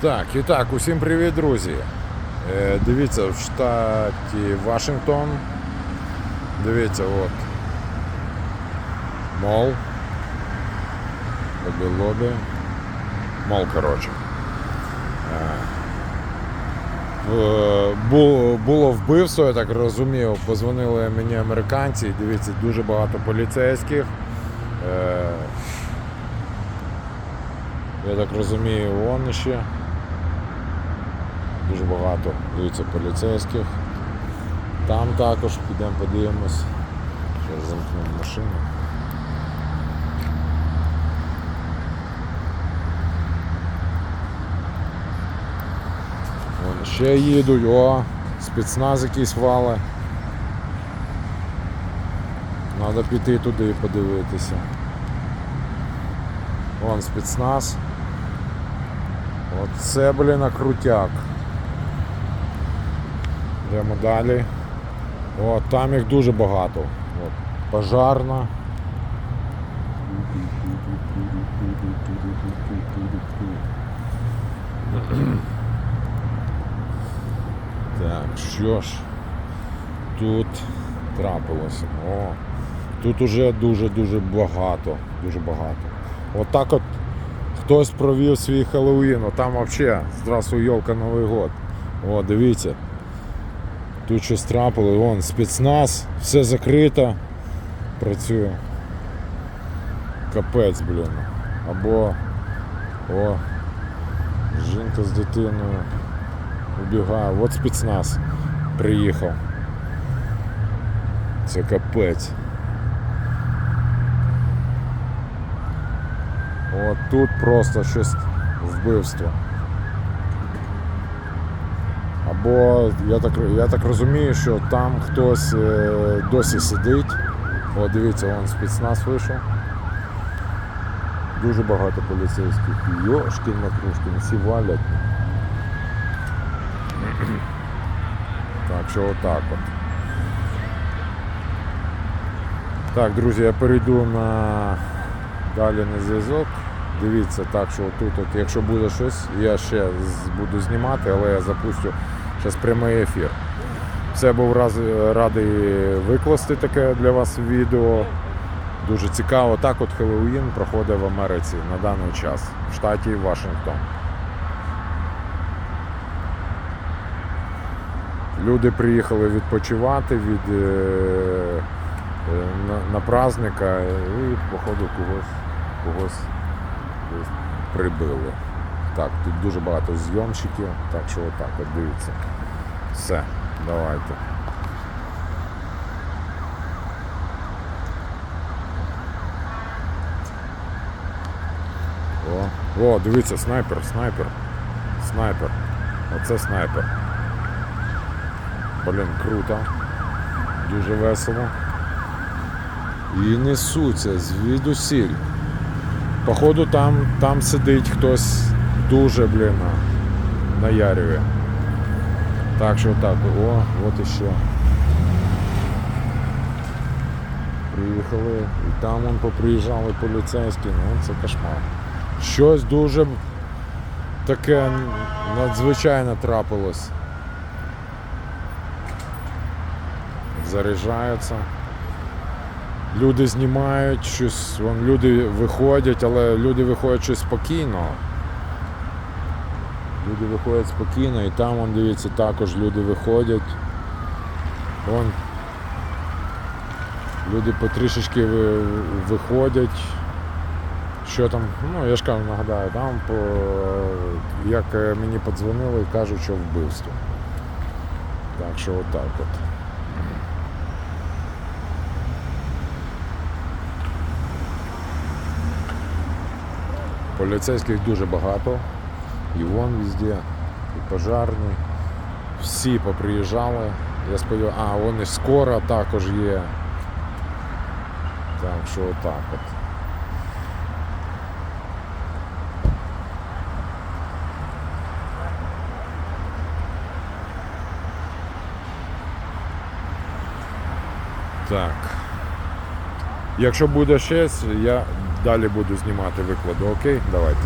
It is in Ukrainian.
Так, і так, усім привіт, друзі. Е, дивіться, в штаті Вашингтон. Дивіться, от. Мол. Лобі-лобі. Мол, коротше. Е, Було вбивство, я так розумію. Позвонили мені американці. Дивіться, дуже багато поліцейських. Е, Я так розумію, вон ще. Дуже багато, дивіться, поліцейських. Там також підемо подивимось. Зараз замкнемо машину. Вон ще їдуть, о, спецназ якийсь вали. Треба піти туди і подивитися. Вон спецназ. Оце, блін, крутяк. Йдемо далі. О, там їх дуже багато. От, пожарна. Так, що ж тут трапилося? О, тут уже дуже-дуже багато. Дуже багато. Отак от хтось провів свій Хеллоуін, а там взагалі здравствуй, йолка, Новий год. О, дивіться. Тут щось трапило, вон спецназ, все закрито, працює. Капець, блін. Або о, жінка з дитиною убігає. От спецназ приїхав. Це капець. От тут просто щось вбивство. Або я так, я так розумію, що там хтось е, досі сидить. О, дивіться, вон спецназ вийшов. Дуже багато поліцейських. Йошкін макрушкін, всі валять. Так що отак от. Так, друзі, я перейду на далі на зв'язок. Дивіться, так що тут, от, якщо буде щось, я ще буду знімати, але я запустю зараз прямий ефір. Все був раз, радий викласти таке для вас відео. Дуже цікаво. Так от Хеллоуін проходить в Америці на даний час, в штаті Вашингтон. Люди приїхали відпочивати від, е, е, на, на праздника і, походу, когось, когось прибили. Так, тут дуже багато зйомщиків, так що отак, от дивіться. Все, давайте. О, о, дивіться, снайпер, снайпер. Снайпер. Оце снайпер. Блін, круто. Дуже весело. І несуться звідусіль. Походу там, там сидить хтось дуже, блін, наярює. Так що так, о, от іще. Приїхали, і там вон поприїжджали поліцейські, ну це кошмар. Щось дуже таке надзвичайно трапилось. Заряджаються. Люди знімають щось, вон люди виходять, але люди виходять щось спокійно. Люди виходять спокійно і там, вон, дивіться, також люди виходять. Вон, люди потрішечки виходять. Що там, ну я ж кажу, нагадаю, там по, як е, мені подзвонили, кажуть, що вбивство. Так що отак от. Поліцейських дуже багато. І вон везде, і пожарні. Всі поприїжджали. Я сподіваюся, а, вони скоро також є. Так що отак от. Так. Якщо буде щось, я далі буду знімати виклади. Окей, давайте.